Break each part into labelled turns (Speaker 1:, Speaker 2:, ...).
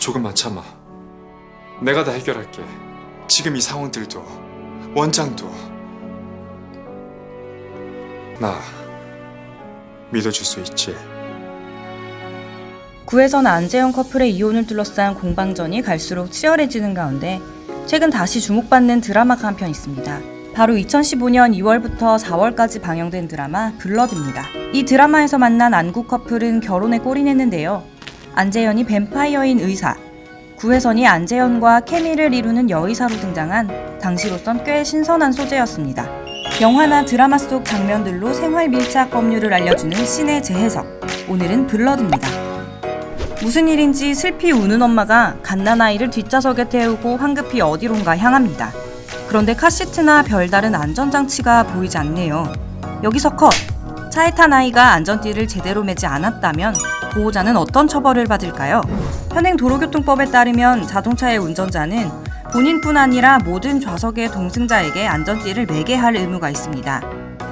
Speaker 1: 조금만 참아. 내가 다 해결할게. 지금 이 상황들도 원장도 나 믿어줄 수 있지.
Speaker 2: 구에선 안재현 커플의 이혼을 둘러싼 공방전이 갈수록 치열해지는 가운데 최근 다시 주목받는 드라마가 한 편 있습니다. 바로 2015년 2월부터 4월까지 방영된 드라마 블러드입니다. 이 드라마에서 만난 안구 커플은 결혼에 골인했는데요. 안재현이 뱀파이어인 의사, 구혜선이 안재현과 케미를 이루는 여의사로 등장한 당시로선 꽤 신선한 소재였습니다. 영화나 드라마 속 장면들로 생활 밀착 법률을 알려주는 신의 재해석. 오늘은 블러드입니다. 무슨 일인지 슬피 우는 엄마가 갓난아이를 뒷좌석에 태우고 황급히 어디론가 향합니다. 그런데 카시트나 별다른 안전장치가 보이지 않네요. 여기서 컷! 차에 탄 아이가 안전띠를 제대로 매지 않았다면 보호자는 어떤 처벌을 받을까요? 현행 도로교통법에 따르면 자동차의 운전자는 본인뿐 아니라 모든 좌석의 동승자에게 안전띠를 매게 할 의무가 있습니다.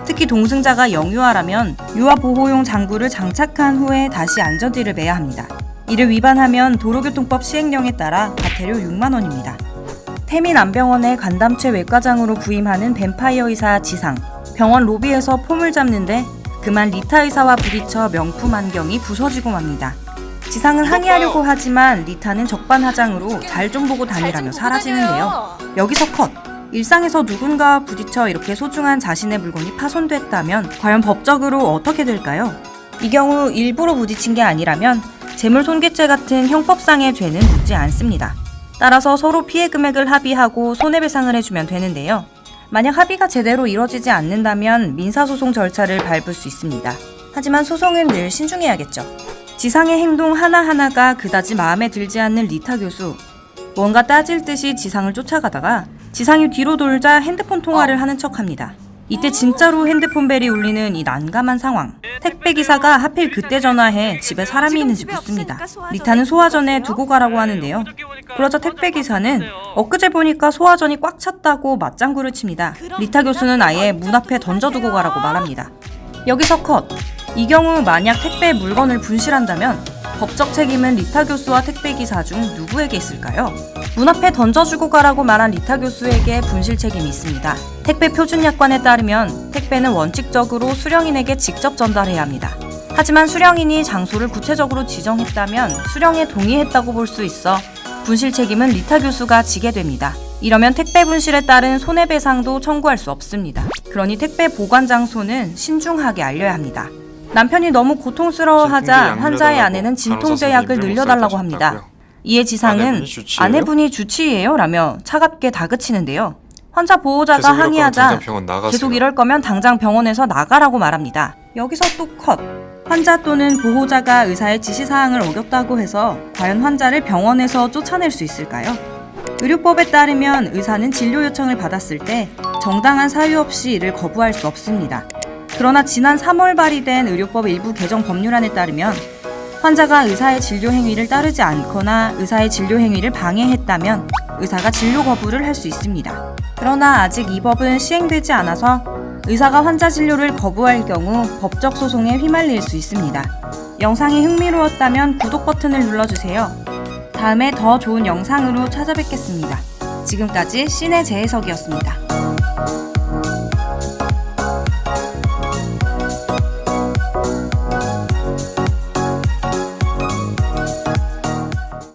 Speaker 2: 특히 동승자가 영유아라면 유아 보호용 장구를 장착한 후에 다시 안전띠를 매야 합니다. 이를 위반하면 도로교통법 시행령에 따라 과태료 6만 원입니다. 태민 안병원의 간담체 외과장으로 부임하는 뱀파이어 의사 지상. 병원 로비에서 폼을 잡는데 그만 리타 의사와 부딪혀 명품 안경이 부서지고 맙니다. 지상은 항의하려고 하지만 리타는 적반하장으로 잘 좀 보고 다니라며 사라지는데요. 여기서 컷! 일상에서 누군가와 부딪혀 이렇게 소중한 자신의 물건이 파손됐다면 과연 법적으로 어떻게 될까요? 이 경우 일부러 부딪힌 게 아니라면 재물 손괴죄 같은 형법상의 죄는 묻지 않습니다. 따라서 서로 피해 금액을 합의하고 손해배상을 해주면 되는데요. 만약 합의가 제대로 이뤄지지 않는다면 민사소송 절차를 밟을 수 있습니다. 하지만 소송은 늘 신중해야겠죠. 지상의 행동 하나하나가 그다지 마음에 들지 않는 리타 교수. 뭔가 따질 듯이 지상을 쫓아가다가 지상이 뒤로 돌자 핸드폰 통화를 하는 척 합니다. 이때 진짜로 핸드폰 벨이 울리는 이 난감한 상황. 택배 기사가 하필 그때 전화해 집에 사람이 있는지 묻습니다. 리타는 소화전에 두고 가라고 하는데요. 그러자 택배 기사는 엊그제 보니까 소화전이 꽉 찼다고 맞장구를 칩니다. 리타 교수는 아예 문 앞에 던져두고 가라고 말합니다. 여기서 컷. 이 경우 만약 택배 물건을 분실한다면 법적 책임은 리타 교수와 택배 기사 중 누구에게 있을까요? 문 앞에 던져주고 가라고 말한 리타 교수에게 분실 책임이 있습니다. 택배 표준 약관에 따르면 택배는 원칙적으로 수령인에게 직접 전달해야 합니다. 하지만 수령인이 장소를 구체적으로 지정했다면 수령에 동의했다고 볼 수 있어 분실 책임은 리타 교수가 지게 됩니다. 이러면 택배 분실에 따른 손해배상도 청구할 수 없습니다. 그러니 택배 보관 장소는 신중하게 알려야 합니다. 남편이 너무 고통스러워하자 환자의 아내는 진통제 약을 늘려달라고 합니다. 이에 지상은
Speaker 1: 아내분이 주치의예요?
Speaker 2: 라며 차갑게 다그치는데요. 환자 보호자가 항의하자. 계속 이럴 거면 당장 병원에서 나가라고 말합니다. 여기서 또 컷. 환자 또는 보호자가 의사의 지시사항을 어겼다고 해서 과연 환자를 병원에서 쫓아낼 수 있을까요? 의료법에 따르면 의사는 진료 요청을 받았을 때 정당한 사유 없이 이를 거부할 수 없습니다. 그러나 지난 3월 발의된 의료법 일부 개정 법률안에 따르면 환자가 의사의 진료 행위를 따르지 않거나 의사의 진료 행위를 방해했다면 의사가 진료 거부를 할 수 있습니다. 그러나 아직 이 법은 시행되지 않아서 의사가 환자 진료를 거부할 경우 법적 소송에 휘말릴 수 있습니다. 영상이 흥미로웠다면 구독 버튼을 눌러주세요. 다음에 더 좋은 영상으로 찾아뵙겠습니다. 지금까지 신의 재해석이었습니다.